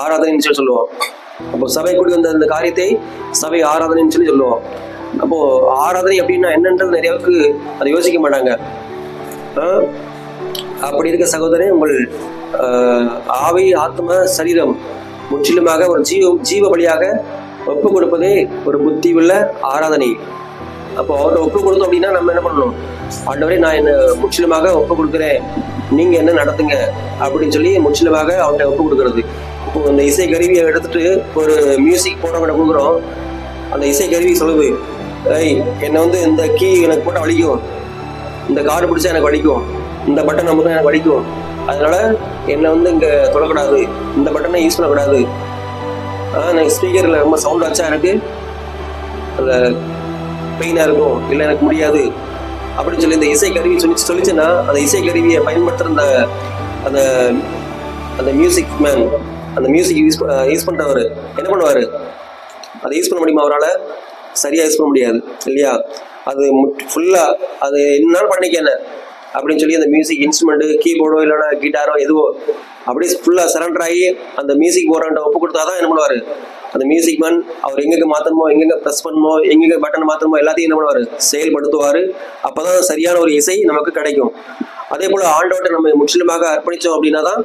ஆராதனைன்னு சொல்லி சொல்லுவோம். அப்போ சபை கூடி வந்த அந்த காரியத்தை சபை ஆராதனைன்னு சொல்லி சொல்லுவோம். அப்போ ஆராதனை அப்படின்னா என்னன்றது நிறையாவுக்கு அதை யோசிக்க மாட்டாங்க. அப்படி இருக்க சகோதரி உங்கள் ஆவி ஆத்ம சரீரம் முற்றிலுமாக ஒரு ஜீவ ஜீவ வழியாக ஒப்பு கொடுப்பதே ஒரு புத்தி உள்ள ஆராதனை. அப்போ அவர்கிட்ட ஒப்பு கொடுத்தோம் அப்படின்னா நம்ம என்ன பண்ணணும்? ஆண்டவரே நான் என்ன முற்றிலுமாக ஒப்பு கொடுக்குறேன். நீங்க என்ன நடத்துங்க? அப்படின்னு சொல்லி முற்றிலுமாக அவன்கிட்ட ஒப்பு கொடுக்கறது. இப்போ இந்த இசை கருவியை எடுத்துட்டு ஒரு மியூசிக் போடுறவங்க கொடுக்குறோம். அந்த இசை கருவி சொல்லுது ஏய் என்னை வந்து இந்த கீ எனக்கு போட்டால் வலிக்கும். இந்த கார்டு பிடிச்சா எனக்கு வலிக்கும். இந்த பட்டன் மட்டும் எனக்கு வலிக்கும். அதனால என்னை வந்து இங்கே தொடக்கூடாது. இந்த பட்டனை யூஸ் பண்ணக்கூடாது. எனக்கு ஸ்பீக்கரில் ரொம்ப சவுண்ட் வச்சா எனக்கு அதில் பெயினாக இருக்கும். இல்லை எனக்கு முடியாது. அப்படின்னு சொல்லி இந்த இசை கருவி சொல்லி சொல்லிச்சுன்னா அந்த இசை கருவியை பயன்படுத்துகிற அந்த அந்த அந்த மியூசிக் மேன் அந்த மியூசிக் யூஸ் யூஸ் பண்ணுறவர் என்ன பண்ணுவார்? அதை யூஸ் பண்ண முடியுமா அவரால்? சரியாக யூஸ் பண்ண முடியாது இல்லையா? அது ஃபுல்லாக அது என்னாலும் பண்ணிக்க என்ன? அப்படின்னு சொல்லி அந்த மியூசிக் இன்ஸ்ட்ருமெண்ட்டு கீபோர்டோ இல்லைன்னா கிட்டாரோ எதுவோ அப்படியே ஃபுல்லாக சரண்டர் ஆகி அந்த மியூசிக் போடுறவன்ட்ட ஒப்பு கொடுத்தா தான் என்ன பண்ணுவார்? அந்த மியூசிக் மேன் அவர் எங்கெங்கே மாற்றணுமோ எங்கெங்க ப்ரெஸ் பண்ணணுமோ எங்கெங்க பட்டன் மாற்றணுமோ எல்லாத்தையும் என்ன பண்ணுவார்? செயல்படுத்துவார். அப்போ தான் சரியான ஒரு இசை நமக்கு கிடைக்கும். அதே போல ஆண்டவர்கிட்ட நம்ம முற்றிலுமாக அர்ப்பணிச்சோம் அப்படின்னா தான்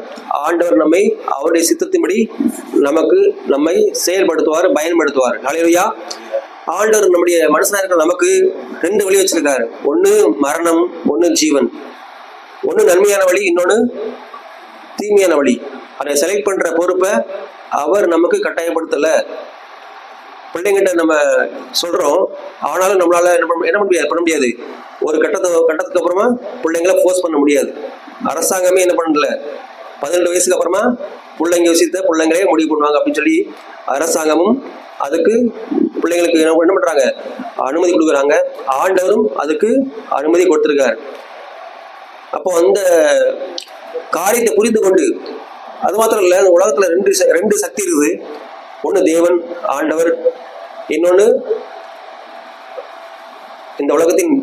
ஆண்டவர் நம்மை அவருடைய சித்தத்தின்படி நமக்கு நம்மை செயல்படுத்துவார் பயன்படுத்துவார். ஹalleluya ஆண்டவர் நம்முடைய மனுஷனா இருக்கிற நமக்கு ரெண்டு வழி வச்சிருக்காரு. ஒண்ணு மரணம் ஒண்ணு ஜீவன். ஒண்ணு நன்மையான வழி இன்னொன்னு தீமையான வழி. அதை செலக்ட் பண்ற பொறுப்பை அவர் நமக்கு கட்டாயப்படுத்தல. பிள்ளைங்கிட்ட நம்ம சொல்றோம். ஆனாலும் நம்மளால என்ன பண்ண என்ன பண்ண முடியாது? பண்ண முடியாது. ஒரு கட்டத்தை கட்டத்துக்கு அப்புறமா பிள்ளைங்கள ஃபோர்ஸ் பண்ண முடியாது. அரசாங்கமே என்ன பண்ணல. பதினெட்டு வயசுக்கு அப்புறமா பிள்ளைங்க விஷயத்த பிள்ளைங்களே முடிவு பண்ணுவாங்க அப்படின்னு சொல்லி அரசாங்கமும் அதுக்கு பிள்ளைங்களுக்கு என்ன என்ன பண்றாங்க? அனுமதி கொடுக்குறாங்க. ஆண்டவரும் அதுக்கு அனுமதி கொடுத்துருக்காரு. அப்போ அந்த காரியத்தை புரிந்து கொண்டு அது மாத்திரம் இல்லை இந்த உலகத்துல ரெண்டு ரெண்டு சக்தி இருக்குது. ஒன்று தேவன் ஆண்டவர் இன்னொன்று இந்த உலகத்தின்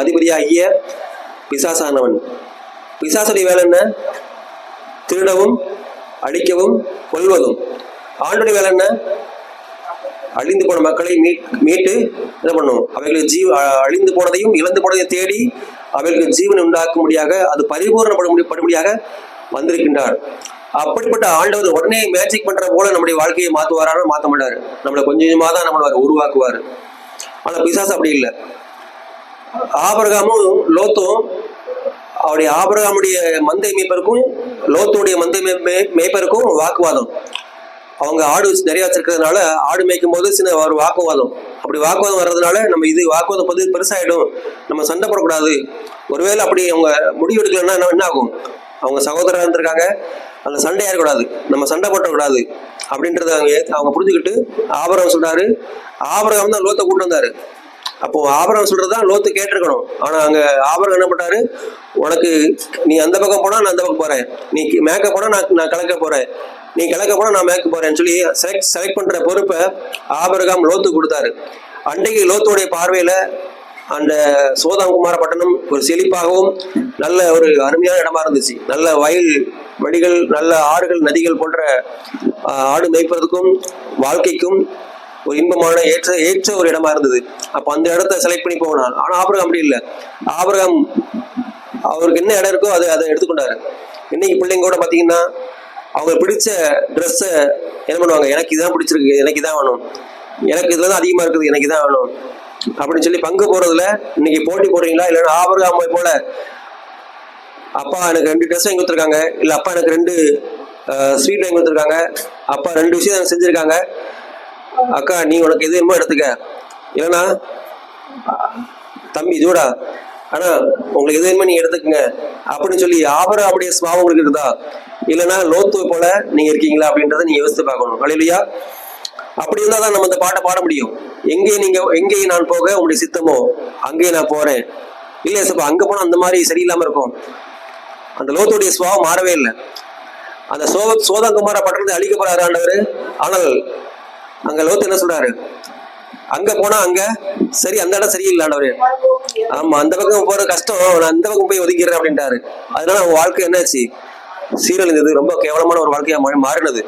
அதிபதியாகிய பிசாசானவன். பிசாசுடைய வேலை என்ன? திருடவும் அழிக்கவும் கொல்வதும். ஆண்டுடைய வேலை என்ன? அழிந்து போன மக்களை மீட் மீட்டு என்ன பண்ணும்? அவைகளுக்கு ஜீவ அழிந்து போனதையும் இழந்து போனதையும் தேடி அவைகளுக்கு ஜீவனை உண்டாக்கும்படியாக அது பரிபூரணப்படும் படும்படியாக வந்திருக்கின்றார். அப்படிப்பட்ட ஆண்டவர் உடனே மேஜிக் பண்ற போல நம்முடைய வாழ்க்கையை மாத்துவாரான மாத்த மாட்டாரு. நம்மளை கொஞ்சம் கொஞ்சமா தான் நம்மளை உருவாக்குவாரு. உருவாக்குவார் ஆனா பிசாஸ் அப்படி இல்லை. ஆபரகாமும் லோத்தும் அவருடைய ஆபரகாமுடைய மந்தை மேய்ப்பருக்கும் லோத்துடைய மந்தை மே- மேய்ப்பருக்கும் வாக்குவாதம். அவங்க ஆடு நிறைய வச்சிருக்கிறதுனால ஆடு மேய்க்கும் போது சின்ன ஒரு வாக்குவாதம். அப்படி வாக்குவாதம் வர்றதுனால நம்ம இது வாக்குவாதம் பது பெருசாயிடும். நம்ம சண்டை போடக்கூடாது. ஒருவேளை அப்படி அவங்க முடிவு எடுக்கலன்னா என்ன- என்ன ஆகும்? அவங்க சகோதரர் இருந்திருக்காங்க. அந்த சண்டை ஏறக்கூடாது நம்ம சண்டை போட்டக்கூடாது. அப்படின்றத அவங்க அவங்க புரிஞ்சுக்கிட்டு ஆபரம் சொல்றாரு. ஆபரகம் தான் லோத்தை கூட்டு வந்தாரு. அப்போ ஆபரம் சொல்றதுதான் லோத்து கேட்டிருக்கணும். ஆனா அங்க ஆபரம் என்ன பண்ணாரு உனக்கு நீ அந்த பக்கம் போனா நான் அந்த பக்கம் போறேன். நீ மேக்க போனா நான் நான் கலக்க போறேன். நீ கலக்க போனா நான் மேற்கு போறேன்னு சொல்லி செலக்ட் செலக்ட் பண்ற பொறுப்பை ஆபரகம் லோத்து கொடுத்தாரு. அன்றைக்கு லோத்துடைய பார்வையில அந்த சோதாங்குமார பட்டணம் ஒரு செழிப்பாகவும் நல்ல ஒரு அருமையான இடமா இருந்துச்சு. நல்ல வயல் வழிகள் நல்ல ஆறுகள் நதிகள் போன்ற ஆடு மேய்ப்பதற்கும் வாழ்க்கைக்கும் ஒரு இன்பமான ஏற்ற ஏற்ற ஒரு இடமா இருந்தது. அப்ப அந்த இடத்த செலக்ட் பண்ணி போனான் ஆனா ஆபரகம் அப்படி இல்லை. ஆபரகம் அவருக்கு என்ன இடம் இருக்கோ அதை அதை எடுத்துக்கொண்டாரு. இன்னைக்கு பிள்ளைங்க கூட பாத்தீங்கன்னா அவங்க பிடிச்ச ட்ரெஸ்ஸை என்ன பண்ணுவாங்க? எனக்கு இதான் பிடிச்சிருக்கு எனக்கு இதான் வேணும். எனக்கு இதுல தான் அதிகமா இருக்குது எனக்கு இதான் வேணும். அப்படின்னு சொல்லி பங்கு போறதுல இன்னைக்கு போட்டி போடுறீங்களா? இல்லைன்னா ஆபரகம் போல அப்பா எனக்கு ரெண்டு ட்ரெஸ் வாங்கி கொடுத்துருக்காங்க. இல்லை அப்பா எனக்கு ரெண்டு ஸ்வீட் வாங்கி கொடுத்துருக்காங்க. அப்பா ரெண்டு விஷயம் எனக்கு செஞ்சுருக்காங்க. அக்கா நீ உனக்கு எது வேணுமோ எடுத்துக்க. இல்லைன்னா தம்பி ஜோடா ஆனா உங்களுக்கு எது வேணுமோ நீங்க எடுத்துக்கங்க. அப்படின்னு சொல்லி ஆபரம் அப்படியே சுவாபம் உங்களுக்கு இருக்குதா இல்லைன்னா லோத்துவை போல நீங்க இருக்கீங்களா அப்படின்றத நீங்க யோசித்து பார்க்கணும். அலையிலையா அப்படி இருந்தா தான் நம்ம இந்த பாட்டை பாட முடியும். எங்கே நீங்க எங்கே நான் போக உங்களுடைய சித்தமோ அங்கேயே நான் போறேன். இல்லையா சப்பா? அங்க போனா அந்த மாதிரி சரியில்லாம இருக்கும். அந்த லோத்துடைய சுவாபம் மாறவே இல்லை. அந்த சோ சோதங்குமார பட்டணத்தை அழிக்க போறாரு ஆண்டவர். ஆனால் அங்க லோத்து என்ன சொல்றாரு? அங்க போனா அங்க சரி அந்த இடம் சரியில்லை ஆண்டவரே. ஆமா அந்த பக்கம் போற கஷ்டம் நான் அந்த பக்கம் போய் ஒதுங்கிடுறேன் அப்படின்ட்டாரு. அதனால அவன் வாழ்க்கை என்னாச்சு? சீரழிந்தது ரொம்ப கேவலமான ஒரு வாழ்க்கையா மாறி- மாறினது.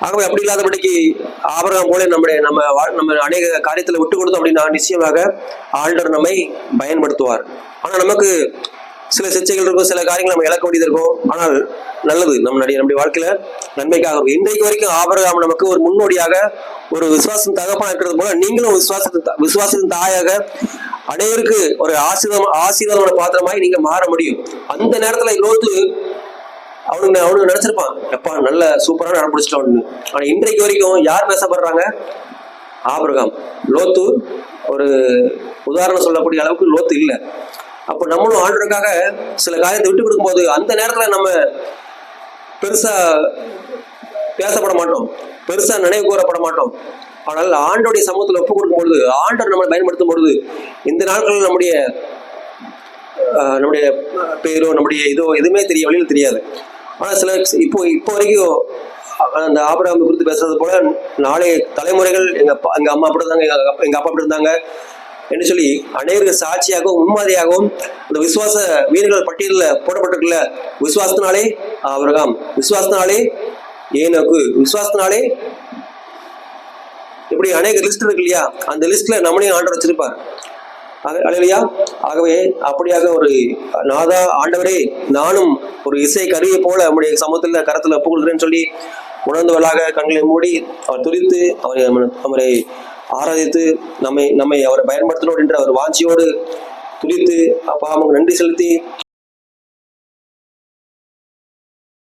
ஆகவே அப்படி இல்லாதபடிக்கு ஆபரகம் போல நம்முடைய நம்ம நம்ம அநேக காரியத்துல விட்டு கொடுத்தோம் அப்படின்னா நிச்சயமாக ஆண்டவர் நம்மை பயன்படுத்துவார். ஆனா நமக்கு சில சிகிச்சைகள் இருக்கும் சில காரியங்கள் நம்ம இழக்க வேண்டியது இருக்கும். ஆனால் நல்லது நம்மளுடைய நம்முடைய வாழ்க்கையில நன்மைக்காக இன்றைக்கு வரைக்கும் ஆபரகாம் நமக்கு ஒரு முன்னோடியாக ஒரு விசுவாசம் தகப்பனா இருக்கிறது போல நீங்களும் விசுவாசத்தின் விசுவாசத்தின் தாயாக அனைவருக்கு ஒரு ஆசீர்வாதம் ஆசீர்வாதமான பாத்திரமாய் நீங்க மாற முடியும். அந்த நேரத்துல லோத்து அவனுக்கு அவனுக்கு நினைச்சிருப்பான் எப்பா நல்ல சூப்பரான இடம் பிடிச்சிட்டோம்னு ஆனா இன்றைக்கு வரைக்கும் யார் பேசப்படுறாங்க? ஆபிரகாம். லோத்து ஒரு உதாரணம் சொல்லக்கூடிய அளவுக்கு லோத்து இல்லை. அப்போ நம்மளும் ஆண்டருக்காக சில காரியத்தை விட்டு கொடுக்கும்போது அந்த நேரத்துல நம்ம பெருசா பேசப்பட மாட்டோம். பெருசா நினைவு கூறப்பட மாட்டோம். ஆனால் ஆண்டோடைய சமூகத்தில் ஒப்பு கொடுக்கும் பொழுது ஆண்டவர் நம்மளை பயன்படுத்தும் பொழுது இந்த நாட்களில் நம்முடைய நம்முடைய பேரோ நம்முடைய இதோ எதுவுமே தெரிய வழியில் தெரியாது. ஆனால் சில இப்போ இப்போ வரைக்கும் அந்த ஆபராமை குறித்து பேசுறது போல நாளைய தலைமுறைகள் எங்க எங்க அம்மா அப்படி இருந்தாங்க எங்க எங்க அப்பா அப்படி இருந்தாங்க என்று சொல்லி அநேகருக்கு சாட்சியாகவும் முன்மாதிரியாகவும் அந்த விசுவாச வீரர்கள் பட்டியலில் போடப்பட்டிருக்கல விசுவாசத்தினாலே ஆபிரகாம் விசுவாசத்தினாலே ஏனோக்கு. விசுவாசத்தினாலே இப்படி அநேக லிஸ்ட் இருக்கு இல்லையா? அந்த லிஸ்ட்ல நம்மளையும் ஆண்டர் வச்சிருப்பார். ஆக- ஆகவே அப்படியாக ஒரு நாதா ஆண்டவரே நானும் ஒரு இசை கருவியை போல நம்முடைய சமூகத்தில் கரத்தில் ஒப்புக்கொள்கிறேன்னு சொல்லி உணர்ந்தவர்களாக கண்களை மூடி அவர் துரித்து அவரை அவரை ஆராதித்து நம்மை நம்மை அவரை பயன்படுத்தணும் என்ற ஒரு வாஞ்சியோடு துடித்து அப்பா அவங்க நன்றி செலுத்தி